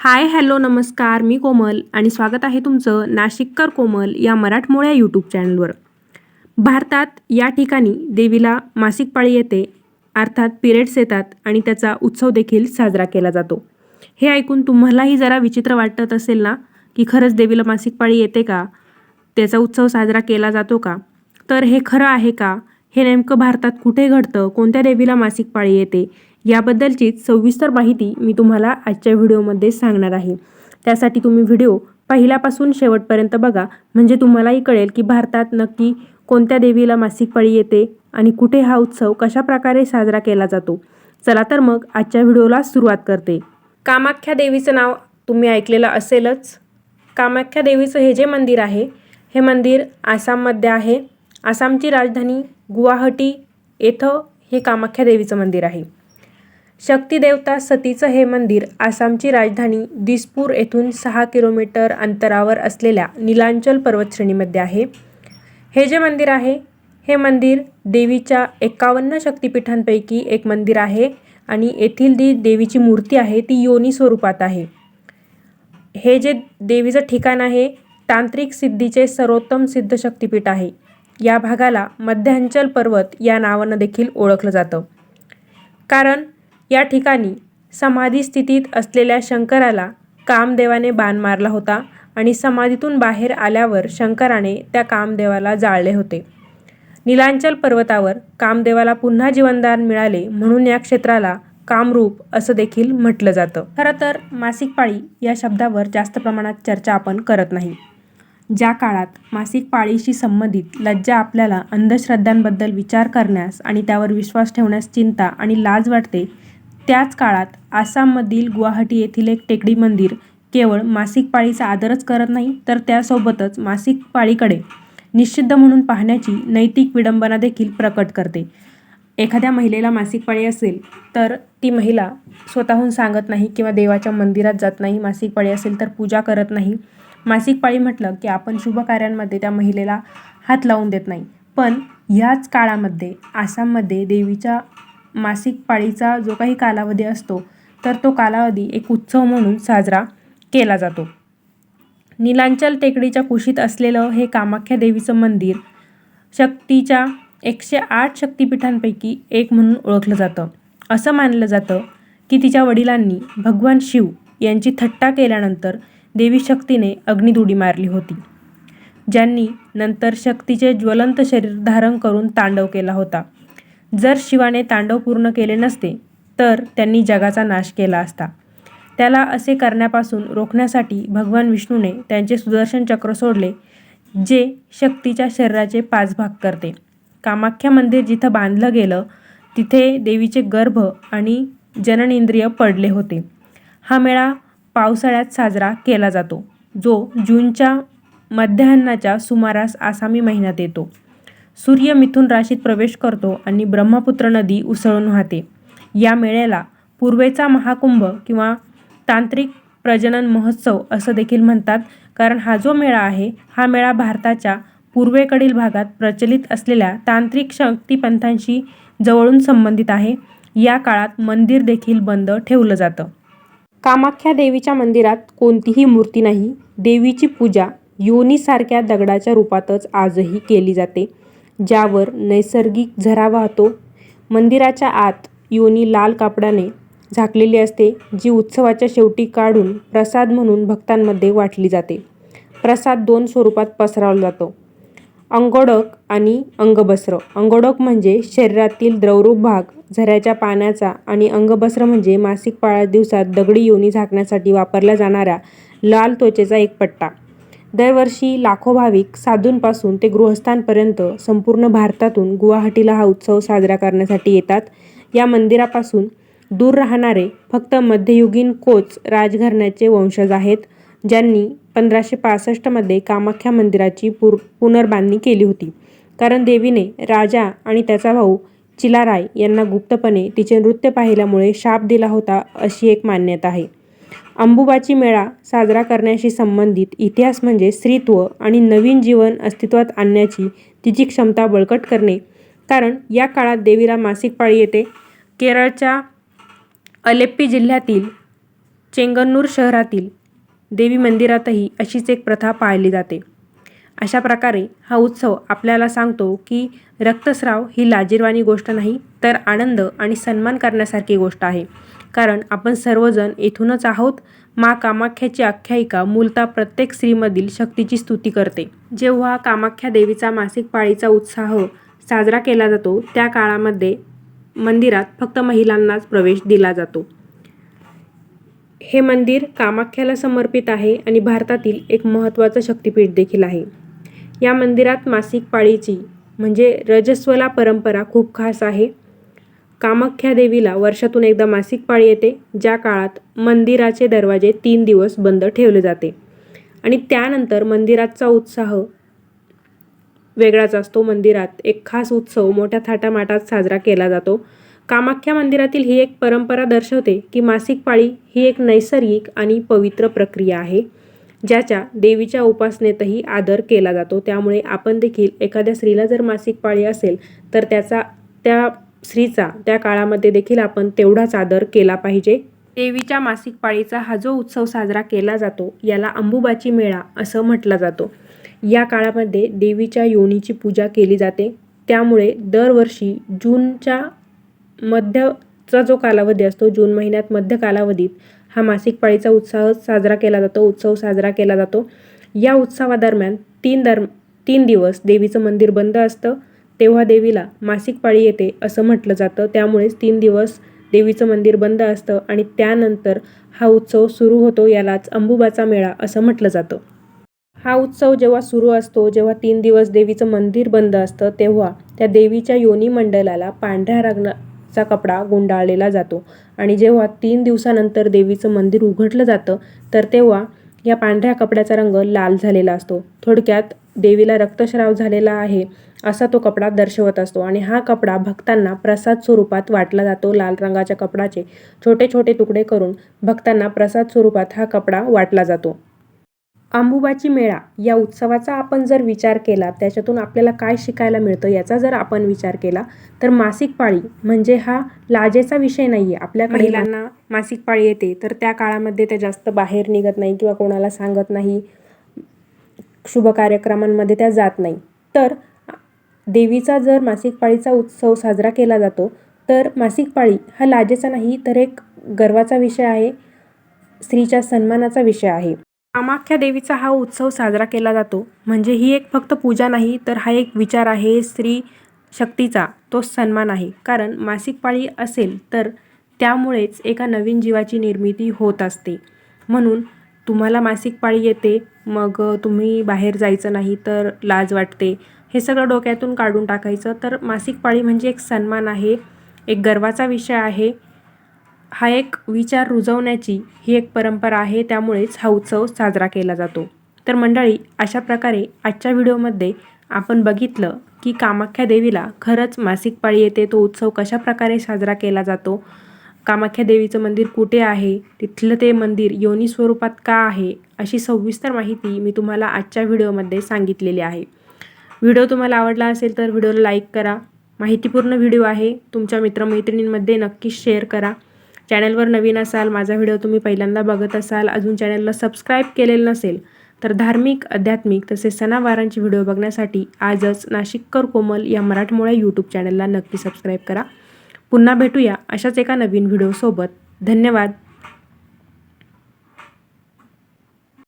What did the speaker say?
Hi hello नमस्कार मी कोमल आणि स्वागत आहे तुमचं नाशिककर कोमल या मराठमोळ्या यूट्यूब चॅनलवर भारतात या ठिकाणी देवीला मासिक पाळी येते अर्थात पिरियड्स येतात आणि त्याचा उत्सव देखील साजरा केला जातो. हे ऐकून तुम्हालाही जरा विचित्र वाटत असेल ना की खरंच देवीला मासिक पाळी येते का? त्याचा उत्सव साजरा केला जातो का? तर हे खरं आहे का? हे नेमकं भारतात कुठे घडतं? कोणत्या देवीला मासिक पाळी येते? याबद्दलचीच सविस्तर माहिती मी तुम्हाला आजच्या व्हिडिओमध्ये सांगणार आहे. त्यासाठी तुम्ही व्हिडिओ पहिल्यापासून शेवटपर्यंत बघा. म्हणजे तुम्हालाही कळेल की भारतात नक्की कोणत्या देवीला मासिक पाळी येते आणि कुठे हा उत्सव कशा प्रकारे साजरा केला जातो. चला तर मग आजच्या व्हिडिओला सुरुवात करते. कामाख्या देवीचं नाव तुम्ही ऐकलेलं असेलच. कामाख्या देवीचं हे जे मंदिर आहे हे मंदिर आसाममध्ये आहे. आसामची राजधानी गुवाहाटी येथं हे कामाख्या देवीचं मंदिर आहे. शक्तिदेवता सतीचं हे मंदिर आसामची राजधानी दिसपूर येथून सहा किलोमीटर अंतरावर असलेल्या नीलांचल पर्वतश्रेणीमध्ये आहे. हे जे मंदिर आहे हे मंदिर देवीच्या एकावन्न शक्तिपीठांपैकी एक मंदिर आहे आणि येथील जी देवीची मूर्ती आहे ती योनी स्वरूपात आहे. हे जे देवीचं ठिकाण आहे तांत्रिक सिद्धीचे सर्वोत्तम सिद्ध शक्तिपीठ आहे. या भागाला मध्यांचल पर्वत या नावानं देखील ओळखलं जातं. कारण या ठिकाणी समाधी स्थितीत असलेल्या शंकराला कामदेवाने बाण मारला होता आणि समाधीतून बाहेर आल्यावर शंकराने त्या कामदेवाला जाळले होते. नीलांचल पर्वतावर कामदेवाला पुन्हा जीवनदान मिळाले म्हणून या क्षेत्राला कामरूप असं देखील म्हटलं जातं. खरं तर मासिक पाळी या शब्दावर जास्त प्रमाणात चर्चा आपण करत नाही. ज्या काळात मासिक पाळीशी संबंधित लज्जा आपल्याला अंधश्रद्धांबद्दल विचार करण्यास आणि त्यावर विश्वास ठेवण्यास चिंता आणि लाज वाटते त्याच काळात आसाममधील गुवाहाटी येथील एक टेकडी मंदिर केवळ मासिक पाळीचा आदरच करत नाही तर त्यासोबतच मासिक पाळीकडे निषिद्ध म्हणून पाहण्याची नैतिक विडंबना देखील प्रकट करते. एखाद्या महिलेला मासिक पाळी असेल तर ती महिला स्वतःहून सांगत नाही किंवा देवाच्या मंदिरात जात नाही मासिक पाळी असेल तर पूजा करत नाही. मासिक पाळी म्हटलं की आपण शुभ कार्यांमध्ये त्या महिलेला हात लावून देत नाही. पण ह्याच काळामध्ये आसाममध्ये देवीच्या मासिक पाळीचा जो काही कालावधी असतो तर तो कालावधी एक उत्सव म्हणून साजरा केला जातो. नीलांचल टेकडीच्या कुशीत असलेलं हे कामाख्या देवीचं मंदिर शक्तीच्या एकशे आठ शक्तिपीठांपैकी एक म्हणून ओळखलं जातं. असं मानलं जातं की तिच्या वडिलांनी भगवान शिव यांची थट्टा केल्यानंतर देवी शक्तीने अग्निदुडी मारली होती ज्यांनी नंतर शक्तीचे ज्वलंत शरीर धारण करून तांडव केला होता. जर शिवाने तांडव पूर्ण केले नसते तर त्यांनी जगाचा नाश केला असता. त्याला असे करण्यापासून रोखण्यासाठी भगवान विष्णूने त्यांचे सुदर्शन चक्र सोडले जे शक्तीच्या शरीराचे पाच भाग करते. कामाख्या मंदिर जिथं बांधलं गेलं तिथे देवीचे गर्भ आणि जननेंद्रिय पडले होते. हा मेळा पावसाळ्यात साजरा केला जातो जो जूनच्या मध्यान्नाच्या सुमारास आसामी महिन्यात येतो. सूर्य मिथुन राशीत प्रवेश करतो आणि ब्रह्मपुत्र नदी उसळून वाहते. या मेळ्याला पूर्वेचा महाकुंभ किंवा तांत्रिक प्रजनन महोत्सव असं देखील म्हणतात. कारण हा जो मेळा आहे हा मेळा भारताच्या पूर्वेकडील भागात प्रचलित असलेल्या तांत्रिक शक्तीपंथांशी जवळून संबंधित आहे. या काळात मंदिर देखील बंद ठेवलं जातं. कामाख्या देवीच्या मंदिरात कोणतीही मूर्ती नाही. देवीची पूजा योनीसारख्या दगडाच्या रूपातच आजही केली जाते. ज्यावर नैसर्गिक झरा वाहतो. मंदिराच्या आत योनी लाल कापडाने झाकलेली असते जी उत्सवाच्या शेवटी काढून प्रसाद म्हणून भक्तांमध्ये वाटली जाते. प्रसाद दोन स्वरूपात पसरवला जातो. अंगोडक आणि अंगबस्त्र अंगोडक म्हणजे शरीरातील द्रवरूप भाग झऱ्याच्या पाण्याचा आणि अंगबस्त्र म्हणजे मासिक पाळा दिवसात दगडी योनी झाकण्यासाठी वापरल्या जाणारा लाल त्वचेचा एक पट्टा. दरवर्षी लाखो भाविक साधूंपासून ते गृहस्थांपर्यंत संपूर्ण भारतातून गुवाहाटीला हा उत्सव साजरा करण्यासाठी येतात. या मंदिरापासून दूर राहणारे फक्त मध्ययुगीन कोच राजघराण्याचे वंशज आहेत ज्यांनी पंधराशे पासष्टमध्ये कामाख्या मंदिराची पुर पुनर्बांधणी केली होती. कारण देवीने राजा आणि त्याचा भाऊ चिलाराय यांना गुप्तपणे तिचे नृत्य पाहिल्यामुळे शाप दिला होता अशी एक मान्यता आहे. अंबुबाची मेळा साजरा करण्याशी संबंधित इतिहास म्हणजे स्त्रीत्व आणि नवीन जीवन अस्तित्वात आणण्याची तिची क्षमता बळकट करणे. कारण या काळात देवीला मासिक पाळी येते. केरळच्या अलेप्पी जिल्ह्यातील चेंगन्नूर शहरातील देवी मंदिरातही अशीच एक प्रथा पाळली जाते. अशा प्रकारे हा उत्सव आपल्याला सांगतो की रक्तस्राव ही लाजिरवाणी गोष्ट नाही तर आनंद आणि सन्मान करण्यासारखी गोष्ट आहे. कारण आपण सर्वजण येथूनच आहोत मा कामाख्याची आख्यायिका मूलतः प्रत्येक स्त्रीमधील शक्तीची स्तुती करते. जेव्हा कामाख्या देवीचा मासिक पाळीचा उत्साह साजरा केला जातो त्या काळामध्ये मंदिरात फक्त महिलांनाच प्रवेश दिला जातो. हे मंदिर कामाख्याला समर्पित आहे आणि भारतातील एक महत्त्वाचं शक्तिपीठ देखील आहे. या मंदिरात मासिक पाळीची म्हणजे रजस्वला परंपरा खूप खास आहे. कामाख्या देवीला वर्षातून एकदा मासिक पाळी येते ज्या काळात मंदिराचे दरवाजे तीन दिवस बंद ठेवले जाते. आणि त्यानंतर मंदिराचा उत्साह वेगळाच असतो. मंदिरात एक खास उत्सव मोठ्या थाटामाटात साजरा केला जातो. कामाख्या मंदिरातील ही एक परंपरा दर्शवते की मासिक पाळी ही एक नैसर्गिक आणि पवित्र प्रक्रिया आहे. ज्याच्या देवीच्या उपासनेतही आदर केला जातो. त्यामुळे आपण देखील एखाद्या स्त्रीला जर मासिक पाळी असेल तर त्याचा त्या स्त्रीचा त्या काळामध्ये देखील आपण तेवढाच आदर केला पाहिजे. देवीच्या मासिक पाळीचा हा जो उत्सव साजरा केला जातो याला अंबुबाची मेळा असं म्हटलं जातो. या काळामध्ये देवीच्या योनीची पूजा केली जाते. त्यामुळे दरवर्षी जूनच्या मध्यचा जो कालावधी असतो जून महिन्यात मध्य कालावधीत हा मासिक पाळीचा उत्साह साजरा केला जातो उत्सव साजरा केला जातो. या उत्सवादरम्यान तीन दर तीन दिवस देवीचं मंदिर बंद असतं तेव्हा देवीला मासिक पाळी येते असं म्हटलं जातं. त्यामुळेच तीन दिवस देवीचं मंदिर बंद असतं आणि त्यानंतर हा उत्सव सुरू होतो यालाच अंबुबाचा मेळा असं म्हटलं जातं. हा उत्सव जेव्हा सुरू असतो जेव्हा तीन दिवस देवीचं मंदिर बंद असतं तेव्हा त्या देवीच्या योनी मंडलाला पांढऱ्या रंग चा कपडा गुंडाळलेला जातो. आणि जेव्हा तीन दिवसानंतर देवीचं मंदिर उघडलं जातं तर तेव्हा या पांढऱ्या कपड्याचा रंग लाल झालेला असतो. थोडक्यात देवीला रक्तस्राव झालेला आहे असा तो कपडा दर्शवत असतो. आणि हा कपडा भक्तांना प्रसाद स्वरूपात वाटला जातो लाल रंगाच्या कपडाचे छोटे छोटे तुकडे करून भक्तांना प्रसाद स्वरूपात हा कपडा वाटला जातो. अंबुबाची मेळा या उत्सवाचा आपण जर विचार केला त्याच्यातून आपल्याला काय शिकायला मिळतं याचा जर आपण विचार केला तर मासिक पाळी म्हणजे हा लाजेचा विषय नाही आहे आपल्या महिलांना मासिक पाळी येते तर त्या काळामध्ये त्या जास्त बाहेर निघत नाही किंवा कोणाला सांगत नाही शुभ कार्यक्रमांमध्ये त्या जात नाही. तर देवीचा जर मासिक पाळीचा उत्सव साजरा केला जातो तर मासिक पाळी हा लाजेचा नाही तर एक गर्वाचा विषय आहे स्त्रीच्या सन्मानाचा विषय आहे. कामाख्या देवीचा हा उत्सव साजरा केला जातो. म्हणजे ही एक फक्त पूजा नाही तर हा एक विचार आहे स्त्री शक्तीचा. तो सन्मान आहे. कारण मासिक पाळी असेल तर त्यामुळेच एका नवीन जीवाची निर्मिती होत असते. म्हणून तुम्हाला मासिक पाळी येते मग तुम्ही बाहेर जायचं नाही तर लाज वाटते. हे सगळं डोक्यातून काढून टाकायचं. तर मासिक पाळी म्हणजे एक सन्मान आहे एक गर्वाचा विषय आहे. हा एक विचार रुजवण्याची ही एक परंपरा आहे त्यामुळेच हा उत्सव साजरा केला जातो. तर मंडळी अशा प्रकारे आजच्या व्हिडिओमध्ये आपण बघितलं की कामाख्या देवीला खरंच मासिक पाळी येते. तो उत्सव कशा प्रकारे साजरा केला जातो? कामाख्या देवीचं मंदिर कुठे आहे? तिथलं ते मंदिर योनी स्वरूपात का आहे? अशी सविस्तर माहिती मी तुम्हाला आजच्या व्हिडिओमध्ये सांगितलेली आहे. व्हिडिओ तुम्हाला आवडला असेल तर व्हिडिओला लाईक करा. माहितीपूर्ण व्हिडिओ आहे. तुमच्या मित्रमैत्रिणींमध्ये नक्कीच शेअर करा. चॅनलवर नवीन असाल माझा व्हिडिओ तुम्ही पहिल्यांदा बघत असाल अजून चॅनलला सबस्क्राईब केलेलं नसेल तर धार्मिक आध्यात्मिक तसेच सणावारांचे व्हिडिओ बघण्यासाठी आजच नाशिककर कोमल या मराठमोळ्या यूट्यूब चॅनलला नक्की सबस्क्राईब करा. पुन्हा भेटूया अशाच एका नवीन व्हिडिओसोबत. धन्यवाद.